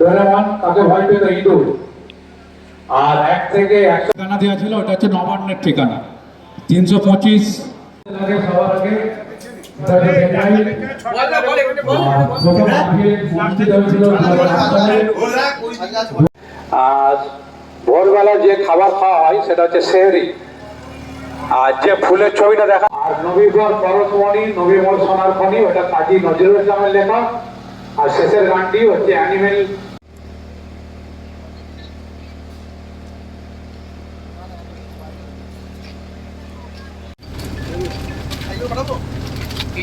Doraemon তাকে ভয় পেত ইঁদুর। আর এক থেকে একশো ঠিকানা দেওয়া ছিল ওটা হচ্ছে নবান্নের ঠিকানা। তিনশো পঁচিশ। সবার আগে আর ভোরবেলা যে খাবার খাওয়া হয় সেটা হচ্ছে সেহরি। আর যে ফুলের ছবিটা দেখা আর নবীগড় পরশমণি নবীমোর সোনার খনি ওটা কাজী নজরুল ইসলামের লেখা। আর শেষের গানটি হচ্ছে অ্যানিমেল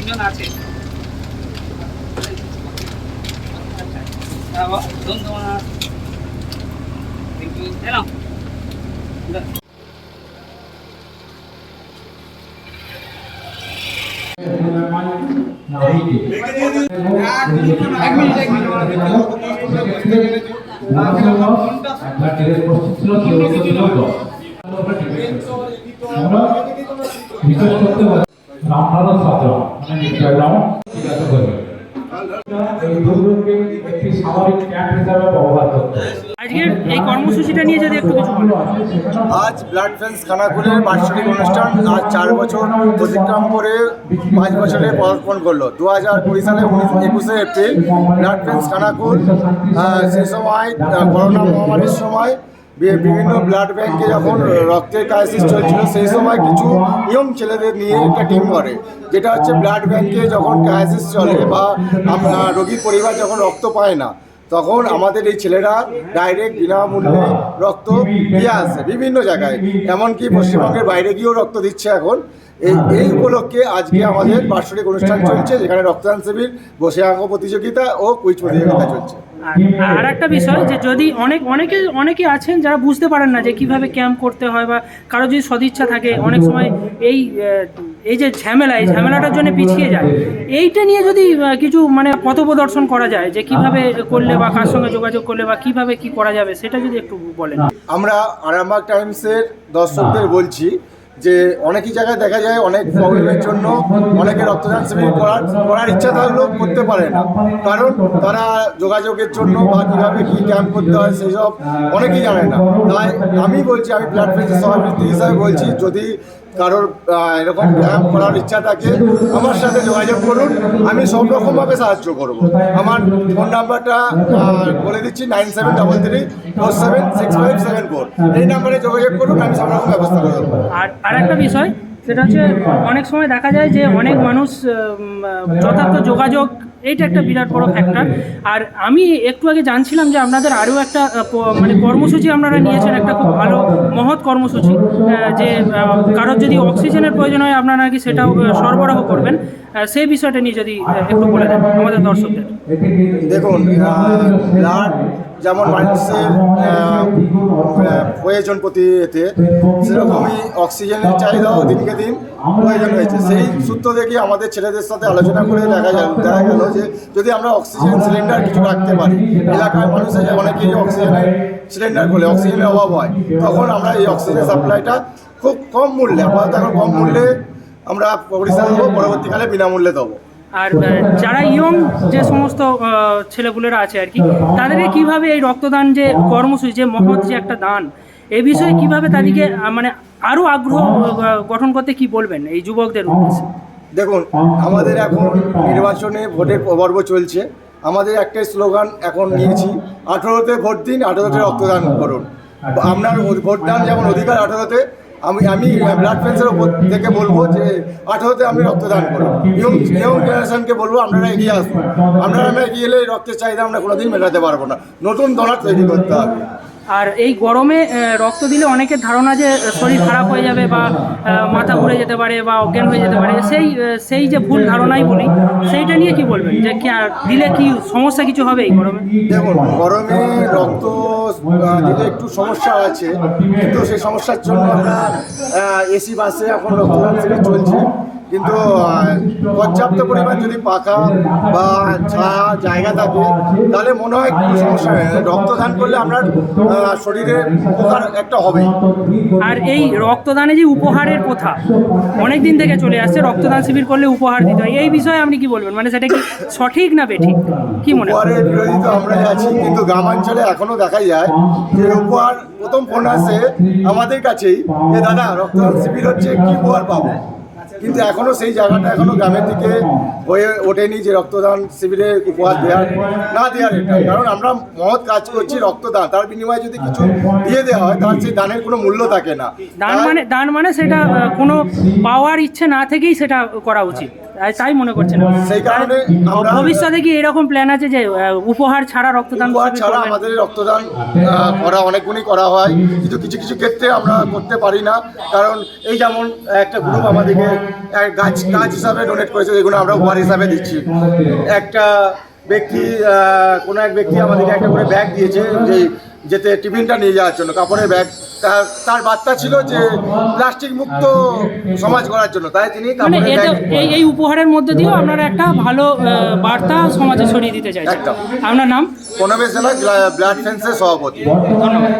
তিনজন আছে। ধন্যবাদ এলাম মানে ইনস্টাগ্রাম জিজ্ঞাসা করবে এই দুর্যোগকে একটি সামরিক ক্যাম্প হিসাবে ব্যবহার করতে আজকের এই কর্মসূচিটা নিয়ে যদি একটু কিছু আজ ব্লাড ফ্রেন্ডস খানাকুলের বার্ষিক অনুষ্ঠান আজ চার বছর অতিক্রম করে পাঁচ বছরে পদার্পণ করল। দু হাজার কুড়ি সালে উনিশ একুশে এপ্রিল ব্লাড ফ্রেন্ডস খানাকুল সেই সময় করোনা মহামারীর সময় বিভিন্ন ব্লাড ব্যাংকে যখন রক্তের ক্রাইসিস চলছিল, সেই সময় কিছু ইয়ং ছেলেদের নিয়ে একটা টিম করে, যেটা হচ্ছে ব্লাড ব্যাংকে যখন ক্রাইসিস চলে বা আপনার রোগীর পরিবার যখন রক্ত পায় না, তখন আমাদের এই ছেলেরা ডাইরেক্ট বিনামূল্যে রক্ত দিয়ে আসে বিভিন্ন জায়গায়। এমনকি পশ্চিমবঙ্গের বাইরে গিয়েও রক্ত দিচ্ছে এখন। এই এই উপলক্ষে আজকে আমাদের বার্ষিক অনুষ্ঠান চলছে যেখানে রক্তদান শিবির বসে আঁকো প্রতিযোগিতা ও কুইজ প্রতিযোগিতা চলছে। আর আর একটা বিষয় যে যদি অনেক অনেকে অনেকে আছেন যারা বুঝতে পারেন না যে কীভাবে ক্যাম্প করতে হয় বা কারও যদি সদিচ্ছা থাকে অনেক সময় এই এই যে ঝামেলা এই ঝামেলাটার জন্য পিছিয়ে যায়। এইটা নিয়ে যদি কিছু মানে পথ প্রদর্শন করা যায় যে কীভাবে করলে বা কার সঙ্গে যোগাযোগ করলে বা কীভাবে কি করা যাবে সেটা যদি একটু বলেন। আমরা আরামবাগ টাইমসের দর্শকদের বলছি যে অনেকই জায়গায় দেখা যায় অনেক প্রবলেমের জন্য অনেকে রক্তদান শিবির করার করার ইচ্ছা থাকলেও করতে পারে না। কারণ তারা যোগাযোগের জন্য বা কীভাবে কী ক্যাম্প করতে হয় সেসব অনেকেই জানে না। তাই আমি বলছি, আমি ব্লাড সভাপতি হিসাবে বলছি, যদি কারোর এরকম ক্যাম্প করার ইচ্ছা থাকে, আমার সাথে যোগাযোগ করুন, আমি সব রকমভাবে সাহায্য করব। আমার ফোন নাম্বারটা বলে দিচ্ছি, nine seven double three, four seven, six five seven four. এই নাম্বারে যোগাযোগ করুন, আমি সব রকম ব্যবস্থা করে দেবো। আর আর একটা বিষয়, সেটা হচ্ছে, অনেক সময় দেখা যায় যে অনেক মানুষ যথার্থ যোগাযোগ এইটা একটা বিরাট বড় ফ্যাক্টর আর আমি একটু আগে জানছিলাম যে আপনাদের আরও একটা মানে কর্মসূচি আপনারা নিয়েছেন, একটা খুব ভালো মহৎ কর্মসূচি যে কারোর যদি অক্সিজেনের প্রয়োজন হয় আপনারা নাকি সেটাও সরবরাহ করবেন। সেই বিষয়টা নিয়ে যদি একটু বলে দেন আমাদের দর্শকদের। দেখুন যেমন মানুষের প্রয়োজন প্রতি এতে, সেরকমই অক্সিজেনের চাহিদাও দিনকে দিন প্রয়োজন হয়েছে সেই সূত্র দেখে আমাদের ছেলেদের সাথে আলোচনা করে দেখা গেল দেখা গেল যে যদি আমরা অক্সিজেন সিলিন্ডার কিছু রাখতে পারি, এলাকার মানুষের অনেকেই অক্সিজেনের সিলিন্ডার খোলে, অক্সিজেনের অভাব হয়, তখন আমরা এই অক্সিজেন সাপ্লাইটা খুব কম মূল্যে, আপাতত এখন কম মূল্যে আমরা পরিষেবা দেবো পরবর্তীকালে বিনামূল্যে দেবো। আর যারা ইয়ং যে সমস্ত ছেলেপুলেরা আছে আর কি, তাদেরকে কীভাবে এই রক্তদান যে কর্মসূচি, যে মহৎ যে একটা দান এই বিষয়ে কীভাবে তাদেরকে মানে আরও আগ্রহ গঠন করতে কি বলবেন এই যুবকদের উদ্দেশ্যে? দেখুন, আমাদের এখন নির্বাচনে ভোটের পর্ব চলছে। আমাদের একটাই স্লোগান এখন নিয়েছি, আঠেরোতে ভোট দিন, আঠেরোতে রক্তদান করুন। আপনার ভোটদান যেমন অধিকার, আঠেরোতে আমি আমি ব্লাড ক্যান্সার ওপর থেকে বলব যে আঠেরোতে আমি রক্তদান করব। ইয়ং ইয়ং জেনারেশনকে বলব, আপনারা এগিয়ে আসব আপনারা এগিয়ে এলে রক্তের চাহিদা আমরা কোনোদিন মেটাতে পারব না। নতুন দলার তৈরি করতে হবে। আর এই গরমে রক্ত দিলে অনেকের ধারণা যে শরীর খারাপ হয়ে যাবে বা মাথা ঘুরে যেতে পারে বা অজ্ঞান হয়ে যেতে পারে, সেই সেই যে ভুল ধারণাই বলি, সেইটা নিয়ে কি বলবেন? যে দিলে কি সমস্যা কিছু হবে এই গরমে? দেখুন, গরমে রক্ত দিলে একটু সমস্যা আছে, কিন্তু সেই সমস্যার জন্য আমরা এসি বাসে এখন রক্তদান চলছে। কিন্তু পর্যাপ্ত পরিমাণ যদি পাখা বা ছায়া জায়গা থাকে তাহলে মনে হয় কোনো সমস্যা নেই রক্তদান করলে আপনার শরীরে উপকার একটা হবে আর এই রক্তদানে যে উপহারের প্রথা অনেক দিন থেকে চলে আসছে রক্তদান শিবির করলে উপহার দিতে হয়। এই বিষয়ে আপনি কি বলবেন? মানে সেটা কি সঠিক না বেঠিক? কি মনে হয় বিরোধী তো আমরাই আছি কিন্তু গ্রামাঞ্চলে এখনও দেখা যায় যে উপহার প্রথম ফোন আসে আমাদের কাছেই যে দাদা রক্তদান শিবির হচ্ছে কি উপহার পাবো? কিন্তু এখনও সেই জায়গাটা এখনও গ্রামের দিকে হয়ে ওঠেনি যে রক্তদান শিবিরে উপহার দেওয়ার না দেওয়ার এটা। কারণ আমরা মহৎ কাজ করছি রক্তদান। তার বিনিময়ে যদি কিছু দিয়ে দেওয়া হয় তার সেই দানের কোনো মূল্য থাকে না। দান মানে দান মানে সেটা কোনো পাওয়ার ইচ্ছে না থেকেই সেটা করা উচিত। তাই- তাই মনে করছেন? সেই কারণে আমরা ভবিষ্যতে কি এরকম প্ল্যান আছে যে উপহার ছাড়া রক্তদান উপহার ছাড়া আমাদের রক্তদান করা অনেকগুলি করা হয়। কিন্তু কিছু কিছু ক্ষেত্রে আমরা করতে পারি না। কারণ এই যেমন একটা গ্রুপ আমাদেরকে গাছ গাছ হিসাবে ডোনেট করেছে যেগুলো আমরা উপহার হিসাবে দিচ্ছি। একটা ব্যক্তি কোনো এক ব্যক্তি আমাদেরকে একটা করে ব্যাগ দিয়েছে যে যেতে টিফিনটা নিয়ে যাওয়ার জন্য কাপড়ের ব্যাগ। তার বার্তা ছিল যে প্লাস্টিক মুক্ত সমাজ করার জন্য। তাই তিনি মানে এই এই উপহারের মধ্যে দিয়েও আপনারা একটা ভালো বার্তা সমাজে ছড়িয়ে দিতে চাই একদম। আপনার নাম? পনেরো জেলা ব্লাড ফেন্সের সভাপতি। ধন্যবাদ।